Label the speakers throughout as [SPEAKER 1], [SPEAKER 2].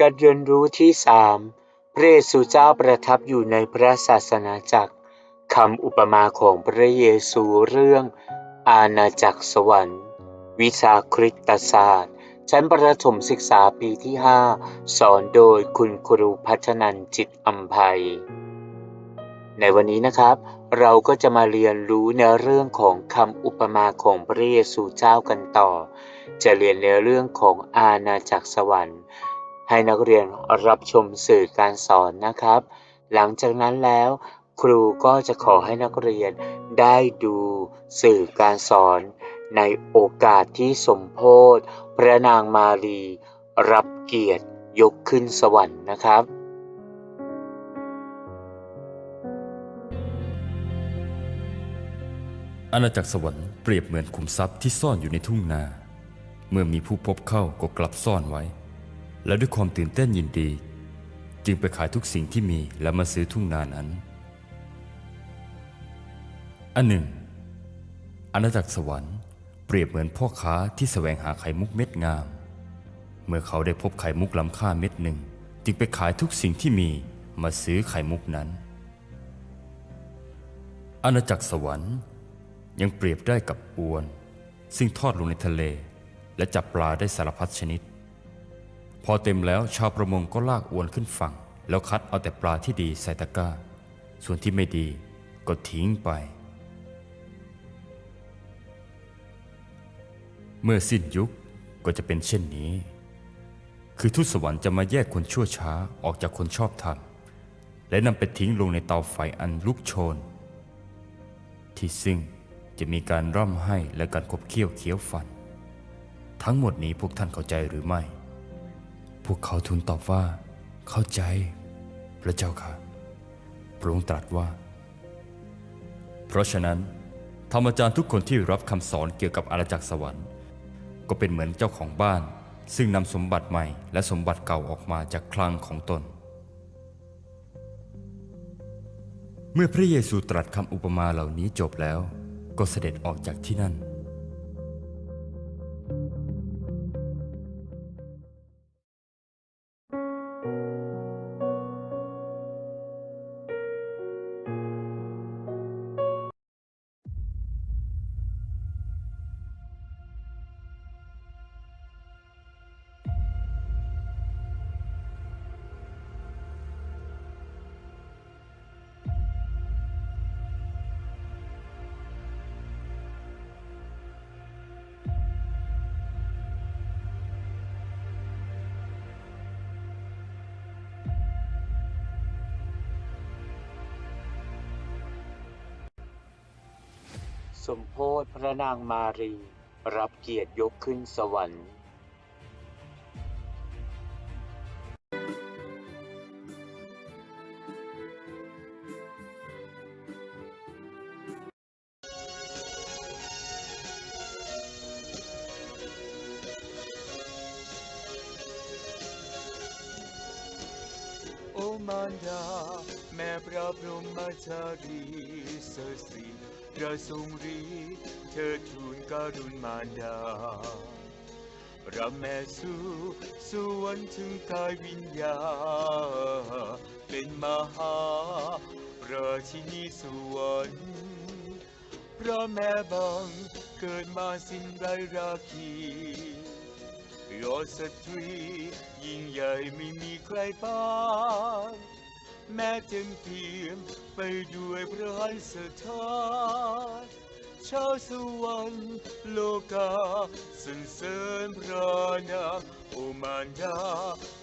[SPEAKER 1] การเรียนรู้ที่สามพระเยซูเจ้าประทับอยู่ในพระศาสนาจักรคำอุปมาของพระเยซูเรื่อง อาณาจักรสวรรค์ วิชาคริสตศาสตร์ ชั้นประถมศึกษาปีที่ 5 สอนโดยคุณครูพัฒนันจิตอัมภัย ในวันนี้นะครับ เราก็จะมาเรียนรู้ในเรื่องของคำอุปมาของพระเยซูเจ้ากันต่อ จะเรียนในเรื่องของอาณาจักรสวรรค์ ให้นักเรียนรับชมสื่อการสอนนะครับ หลังจากนั้นแล้วครูก็จะขอให้นักเรียนได้ดูสื่อการสอนในโอกาสที่สมโพธพระนางมารี รับเกียรติยกขึ้นสวรรค์นะครับ
[SPEAKER 2] อาณาจักรสวรรค์เปรียบเหมือนขุมทรัพย์ที่ซ่อนอยู่ในทุ่งนา เมื่อมีผู้พบเข้าก็กลับซ่อนไว้ และด้วยความตื่นเต้นยินดี จึงไปขายทุกสิ่งที่มีแล้วมาซื้อทุ่งนานั้น อันหนึ่งอาณาจักรสวรรค์เปรียบเหมือนพ่อค้าที่แสวงหาไข่มุกเม็ดงาม เมื่อเขาได้พบไข่มุกล้ำค่าเม็ดหนึ่ง จึงไปขายทุกสิ่งที่มีมาซื้อไข่มุกนั้น อาณาจักรสวรรค์ยังเปรียบได้กับอวน ซึ่งทอดลงในทะเล และจับปลาได้สารพัดชนิด พอเต็มแล้วชาวประมงก็ลากอวนขึ้นฝั่ง แล้วคัดเอาแต่ปลาที่ดีใส่ตะกร้า ส่วนที่ไม่ดีก็ทิ้งไป เมื่อสิ้นยุคก็จะเป็นเช่นนี้ คือทุตสวรรค์จะมาแยกคนชั่วช้าออกจากคนชอบธรรม และนำไปทิ้งลงในเตาไฟอันลุกโชน ที่ซึ่งจะมีการร่ำไห้และการคบเคี้ยวเคี้ยวฟัน ทั้งหมดนี้พวกท่านเข้าใจหรือไม่ พวกเขาทูลตอบว่า เข้าใจ พระเจ้าค่ะ พระองค์ตรัสว่า เพราะฉะนั้นธรรมจารย์ทุกคนที่รับคำสอนเกี่ยวกับอาณาจักรสวรรค์ ก็เป็นเหมือนเจ้าของบ้าน ซึ่งนำสมบัติใหม่และสมบัติเก่าออกมาจากคลังของตน เมื่อพระเยซูตรัสคำอุปมาเหล่านี้จบแล้ว ก็เสด็จออกจากที่นั่น
[SPEAKER 1] สมโพธพระนางมารี รับเกียรติยกขึ้นสวรรค์
[SPEAKER 3] โอมารดาแม่พระพรหมจารีสสี ระทรงรีเธอทูลกรุณมารดารับแม่สู่สวรรค์ถึงกายวิญญา เป็นมหาราชินีสวรรค์พระแม่บังเกิดมาสิ้นไรราคียอดสตรียิ่งใหญ่ไม่มีใครปาน แม้เต็มเปี่ยมไปด้วยพระหันสถานชาวสวรรค์โลกาสรรเสริญพระนามโอมารดา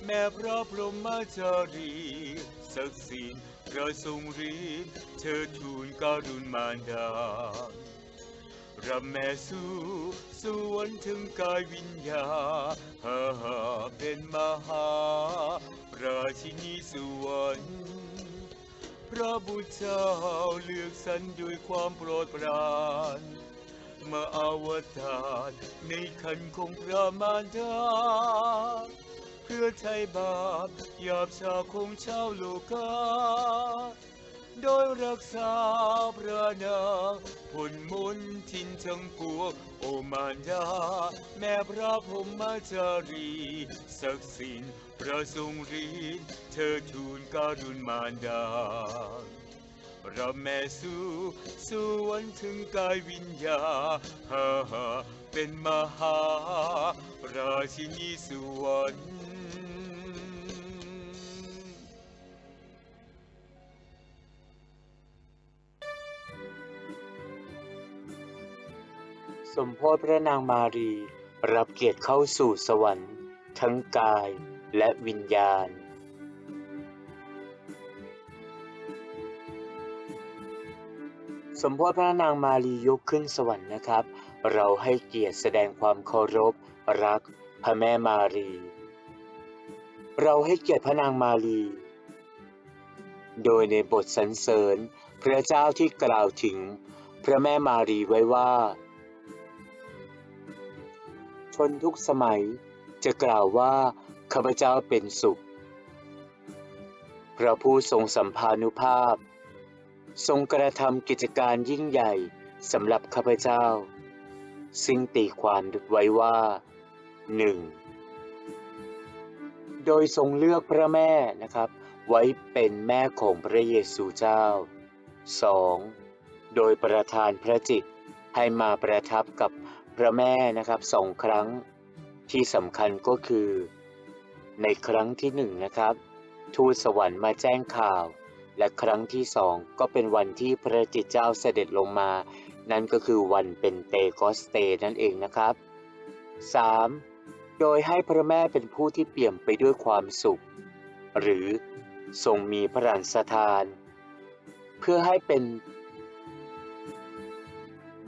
[SPEAKER 3] แม่พระพรหมจารีศักดิ์สิทธิ์พระทรงฤทธิ์เธอทูลการุณมารดารับแม่สู่สวรรค์ถึงกายวิญญาฮ่าฮ่าเป็นมหาราชินีสวรรค์ ระบุตรเจ้าเลือกสรรด้วยความโปรดปรานมาอวตารในคันของพระมารดาเพื่อไถ่บาปหยาบชาของชาวโลกา
[SPEAKER 4] โดยรักษาพระนางผลมุนทินทั้งปวงโอมารดาแม่พระพรหมจารีศักดิ์สิทธิ์พระทรงฤทธิ์เธอทูลการุณมารดารับแม่สู่สวรรค์ถึงกายวิญญาฮ่าฮ่าเป็นมหา ราชินีสวรรค์
[SPEAKER 3] สมโพธิพระนางมารี รับเกียรติเข้าสู่สวรรค์ ทั้งกายและวิญญาณ สมโพธิพระนางมารียกขึ้นสวรรค์นะครับ เราให้เกียรติแสดงความเคารพ รักพระแม่มารี เราให้เกียรติพระนางมารี โดยในบทสรรเสริญ พระเจ้าที่กล่าวถึงพระแม่มารีไว้ว่า ชนทุกสมัย จะกล่าวว่าข้าพเจ้าเป็นสุข พระผู้ทรงสัมภานุภาพ ทรงกระทำกิจการยิ่งใหญ่สำหรับข้าพเจ้า ซึ่งตีความไว้ว่าหนึ่งโดยทรงเลือกพระแม่นะครับ ไว้เป็นแม่ของพระเยซูเจ้า 2. โดยประทานพระจิตให้มาประทับกับ พระแม่นะครับสองครั้งที่สำคัญก็คือ ในครั้งที่หนึ่งนะครับ ทูตสวรรค์มาแจ้งข่าว และครั้งที่สองก็เป็นวันที่พระจิตเจ้าเสด็จลงมา นั่นก็คือวันเป็นเตโกสเตนั่นเองนะครับ 3. โดยให้พระแม่เป็นผู้ที่เปี่ยมไปด้วยความสุข หรือทรงมีพระราชทาน เพื่อให้เป็น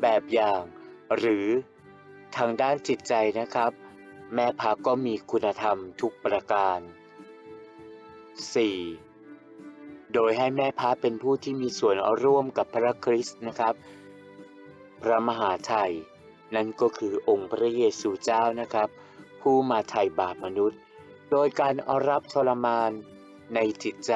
[SPEAKER 3] แบบอย่างหรือ ทางด้านจิตใจนะครับ แม่พักก็มีคุณธรรมทุกประการ 4. โดยให้แม่พระเป็นผู้ที่มีส่วนร่วมกับพระคริสต์นะครับ พระมหาไถ่นั่นก็คือองค์พระเยซูเจ้านะครับ ผู้มาไถ่บาปมนุษย์ โดยการเอารับทรมานในจิตใจ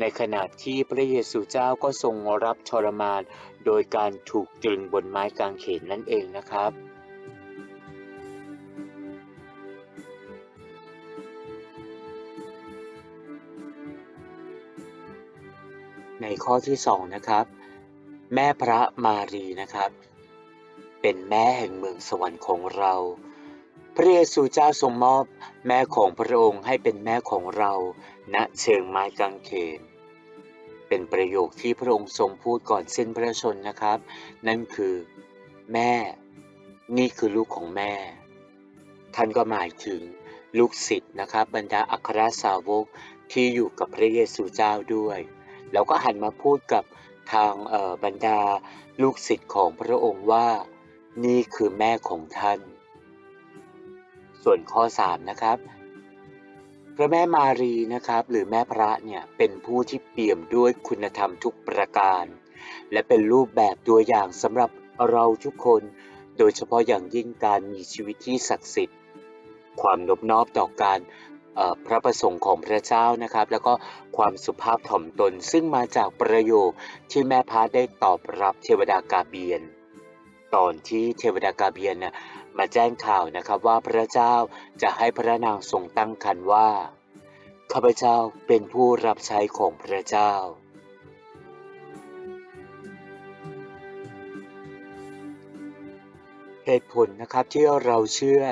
[SPEAKER 3] ในขณะที่พระเยซูเจ้าก็ทรงรับทรมาน โดยการถูกตรึงบนไม้กางเขนนั่นเองนะครับ ในข้อที่สองนะครับ แม่พระมารีนะครับ เป็นแม่แห่งเมืองสวรรค์ของเรา พระเยซูเจ้าทรงมอบแม่ของพระองค์ให้เป็นแม่ของเราณเชิงไม้กางเขนเป็นประโยคที่พระองค์ทรงพูดก่อนสิ้นพระชนนะครับ นั่นคือ แม่ นี่คือลูกของแม่ ท่านก็หมายถึงลูกศิษย์นะครับ บรรดาอัครสาวกที่อยู่กับพระเยซูเจ้าด้วย แล้วก็หันมาพูดกับทางบรรดาลูกศิษย์ของพระองค์ว่า นี่คือแม่ของท่าน ส่วนข้อ 3 นะครับ พระแม่มารีนะครับ หรือแม่พระเนี่ยเป็นผู้ที่เปี่ยมด้วยคุณธรรมทุกประการ และเป็นรูปแบบตัวอย่างสำหรับเราทุกคน โดยเฉพาะอย่างยิ่งการมีชีวิตที่ศักดิ์สิทธิ์ ความนบนอบต่อการ พระประสงค์ของพระเจ้านะครับ แล้วก็ความสุภาพถ่อมตนซึ่งมาจากประโยคที่แม่พระได้ตอบรับเทวดากาเบียน ตอนที่เทวดากาเบียนนะมาแจ้งข่าวนะครับว่าพระเจ้าจะให้พระนางทรงตั้งครรภ์ว่าข้าพเจ้าเป็นผู้รับใช้ของพระเจ้าเหตุผลนะครับที่เราเชื่อ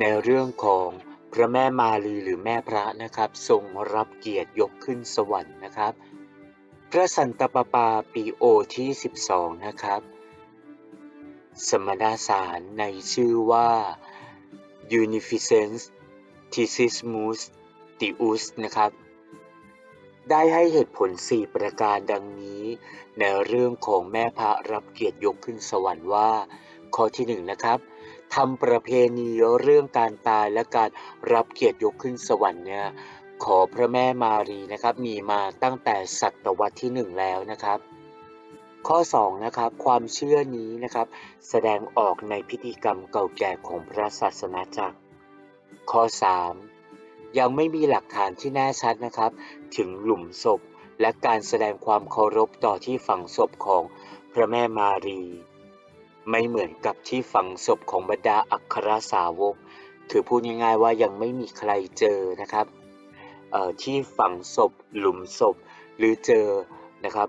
[SPEAKER 3] ในเรื่องของ พระแม่มารีหรือแม่พระนะครับ ทรงรับเกียรติยกขึ้นสวรรค์นะครับ พระสันตะปาปาปีโอที่ 12 นะครับ สมณสารในชื่อว่า Unificens Tissimus Deus นะครับ ได้ให้เหตุผล 4 ประการดังนี้ ในเรื่องของแม่พระรับเกียรติยกขึ้นสวรรค์ว่า ข้อที่ 1 นะครับ ทำประเพณีเรื่องการตายและการรับเกียรติยกขึ้นสวรรค์เนี่ยขอพระแม่มารีนะครับมีมาตั้งแต่ศตวรรษที่ 1 แล้วนะครับ ข้อ2นะครับความเชื่อนี้นะครับ แสดงออกในพิธีกรรมเก่าแก่ของพระศาสนาจักร ข้อ 3 ยังไม่มีหลักฐานที่แน่ชัดนะครับ ถึงหลุมศพและการแสดงความเคารพต่อที่ฝังศพของพระแม่มารี ไม่เหมือนกับที่ฝังศพของบรรดาอัครสาวกคือพูดง่ายๆว่ายังไม่มีใครเจอนะครับที่ฝังศพหลุมศพหรือเจอนะครับ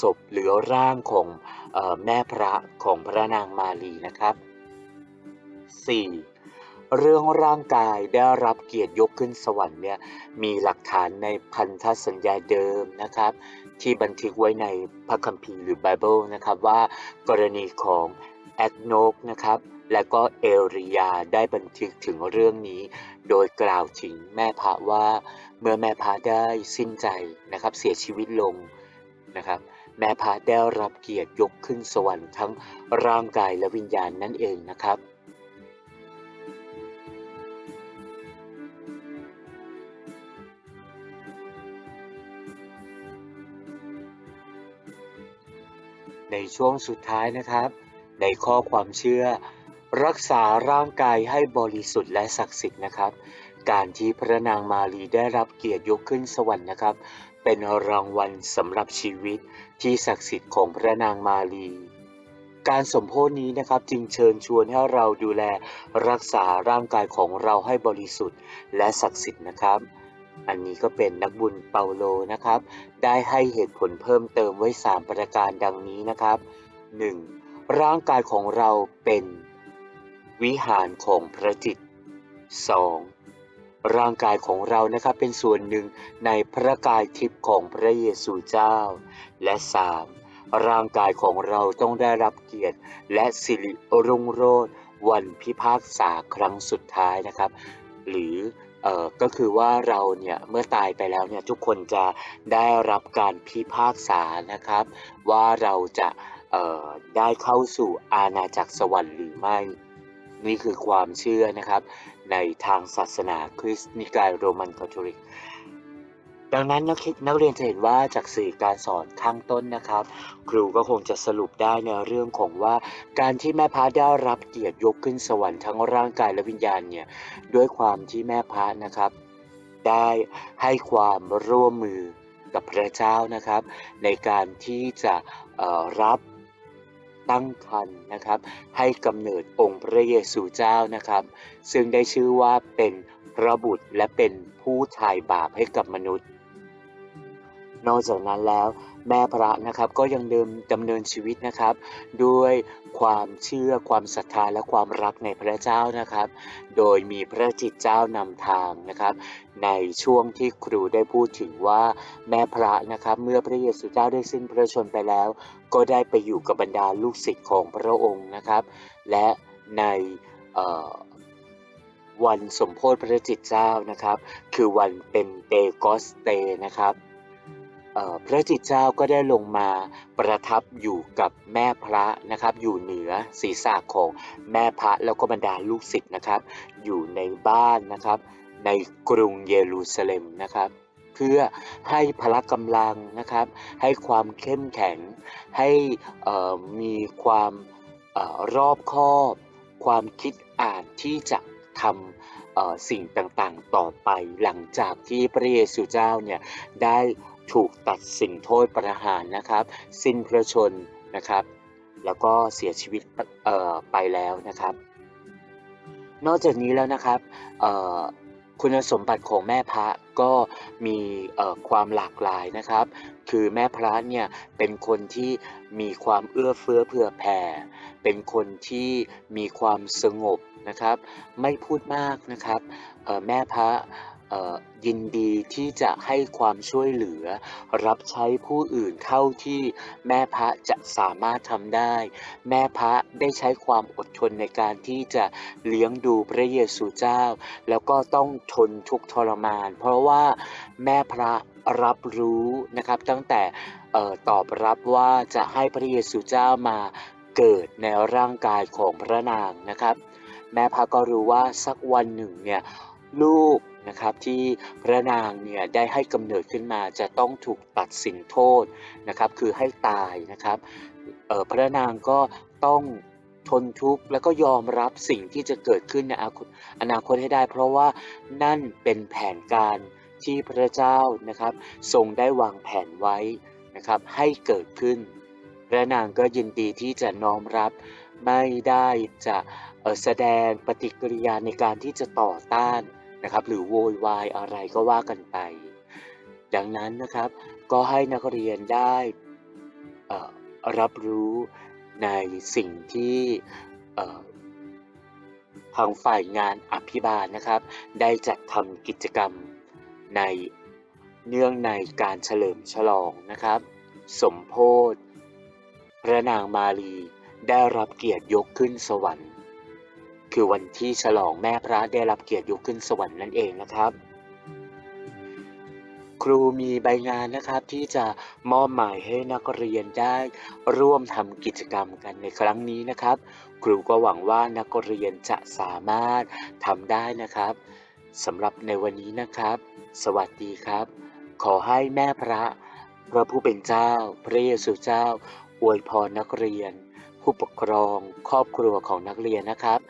[SPEAKER 3] ศพหรือร่างของอแม่พระของพระนางมารีนะครับ 4. เรื่องร่างกายได้รับเกียรติยกขึ้นสวรรค์เนี่ยมีหลักฐานในพันธสัญญาเดิมนะครับ ที่บันทึกไว้ในพระคัมภีร์หรือไบเบิลนะครับว่ากรณีของแอดโนกนะครับและก็เอริยาได้บันทึกถึงเรื่องนี้ โดยกล่าวถึงแม่พระว่า เมื่อแม่พระได้สิ้นใจนะครับเสียชีวิตลงนะครับแม่พระได้รับเกียรติยกขึ้นสวรรค์ทั้งร่างกายและวิญญาณนั่นเองนะครับ ในช่วงสุดท้ายนะครับ ในข้อความเชื่อ รักษาร่างกายให้บริสุทธิ์และศักดิ์สิทธิ์นะครับ การที่พระนางมารีได้รับเกียรติยกขึ้นสวรรค์นะครับ เป็นรางวัลสำหรับชีวิตที่ศักดิ์สิทธิ์ของพระนางมารีการสมโภชนี้นะครับจึงเชิญชวนให้เราดูแลรักษาร่างกายของเราให้บริสุทธิ์และศักดิ์สิทธิ์นะครับ อันนี้ก็เป็นนักบุญเปาโลนะครับ ได้ให้เหตุผลเพิ่มเติมไว้ 3 ประการดังนี้นะครับ 1. ร่างกายของเราเป็นวิหารของพระจิต 2. ร่างกายของเรานะครับเป็นส่วนหนึ่งในพระกายทิพย์ของพระเยซูเจ้า และ 3. ร่างกายของเราต้องได้รับเกียรติ และสิริรุ่งโรจน์วันพิพากษาครั้งสุดท้ายนะครับ หรือ เอ่อก็คือว่าเราเนี่ยเมื่อตายไปแล้วเนี่ยทุกคนจะได้รับการพิพากษานะครับ ว่าเราจะเอ่อได้เข้าสู่อาณาจักรสวรรค์หรือไม่ นี่คือความเชื่อนะครับ ในทางศาสนาคริสต์นิกายโรมันคาทอลิก ดังนั้นนักคิดนักเรียนจะเห็นว่าจากสื่อการสอนข้างต้นนะครับ ครูก็คงจะสรุปได้ในเรื่องของว่า การที่แม่พระได้รับเกียรติยกขึ้นสวรรค์ทั้งร่างกายและวิญญาณเนี่ยด้วยความที่แม่พระนะครับ ได้ให้ความร่วมมือกับพระเจ้านะครับ ในการที่จะรับตั้งครรภ์นะครับ ให้กำเนิดองค์พระเยซูเจ้านะครับ ซึ่งได้ชื่อว่าเป็นพระบุตรและเป็นผู้ไถ่บาปให้กับมนุษย์ นอกจากนั้นแล้วแม่พระนะครับก็ยังเดิมดำเนินชีวิตนะครับ ด้วยความเชื่อความศรัทธาและความรักในพระเจ้านะครับ โดยมีพระจิตเจ้านำทางนะครับ ในช่วงที่ครูได้พูดถึงว่าแม่พระนะครับ เมื่อพระเยซูเจ้าได้สิ้นพระชนไปแล้ว ก็ได้ไปอยู่กับบรรดาลูกศิษย์ของพระองค์นะครับ และในวันสมโพธิพระจิตเจ้านะครับ คือวันเป็นเตโกสเตนะครับ พระจิตเจ้าก็ได้ลงมาประทับอยู่กับแม่พระนะครับ อยู่เหนือศีรษะของแม่พระแล้วก็บรรดาลูกศิษย์นะครับ อยู่ในบ้านนะครับ ในกรุงเยรูซาเล็มนะครับ เพื่อให้พละกำลังนะครับ ให้ความเข้มแข็ง ให้มีความออรอบคอบ ความคิดอ่านที่จะทำเอ่อสิ่งต่างๆต่อไปหลังจากที่พระเยซูเจ้าเนี่ยได้ ถูกตัดสินโทษประหารนะครับ สิ้นพระชนนะครับ แล้วก็เสียชีวิตไปแล้วนะครับ นอกจากนี้แล้วนะครับคุณสมบัติของแม่พระก็มีความหลากหลายนะครับ คือแม่พระเนี่ยเป็นคนที่มีความเอื้อเฟื้อเผื่อแผ่ เป็นคนที่มีความสงบนะครับ ไม่พูดมากนะครับแม่พระ ยินดีที่จะให้ความช่วยเหลือ รับใช้ผู้อื่นเท่าที่แม่พระจะสามารถทำได้ แม่พระได้ใช้ความอดทนในการที่จะเลี้ยงดูพระเยซูเจ้า แล้วก็ต้องทนทุกทรมาน เพราะว่าแม่พระรับรู้นะครับตั้งแต่ตอบรับว่าจะให้พระเยซูเจ้ามาเกิดในร่างกายของพระนางนะครับ แม่พระก็รู้ว่าสักวันหนึ่งเนี่ย ลูกนะครับที่พระนางเนี่ยได้ให้กำเนิดขึ้นมาจะต้องถูกตัดสินโทษนะครับคือให้ตายนะครับออพระนางก็ต้องทนทุกข์แล้วก็ยอมรับสิ่งที่จะเกิดขึ้นในอนาคตอนาคตให้ได้ เพราะว่านั่นเป็นแผนการที่พระเจ้านะครับ ทรงได้วางแผนไว้นะครับให้เกิดขึ้น พระนางก็ยินดีที่จะน้อมรับไม่ได้จะ แสดงปฏิกิริยาในการที่จะต่อต้านนะครับ หรือโวยวายอะไรก็ว่ากันไป ดังนั้นนะครับก็ให้นักเรียนได้รับรู้ในสิ่งที่ทางฝ่ายงานอภิบาลนะครับ ได้จัดทำกิจกรรมในเนื่องในการเฉลิมฉลองนะครับ สมโพธิพระนางมารีได้รับเกียรติยกขึ้นสวรรค์ คือวันที่ฉลองแม่พระได้รับเกียรติยกขึ้นสวรรค์นั่นเองนะครับ ครูมีใบงานนะครับที่จะมอบหมายให้นักเรียนได้ร่วมทำกิจกรรมกันในครั้งนี้นะครับ ครูก็หวังว่านักเรียนจะสามารถทำได้นะครับสำหรับในวันนี้นะครับ สวัสดีครับ ขอให้แม่พระพระผู้เป็นเจ้า พระเยซูเจ้า อวยพรนักเรียน ผู้ปกครอง ครอบครัวของนักเรียนนะครับ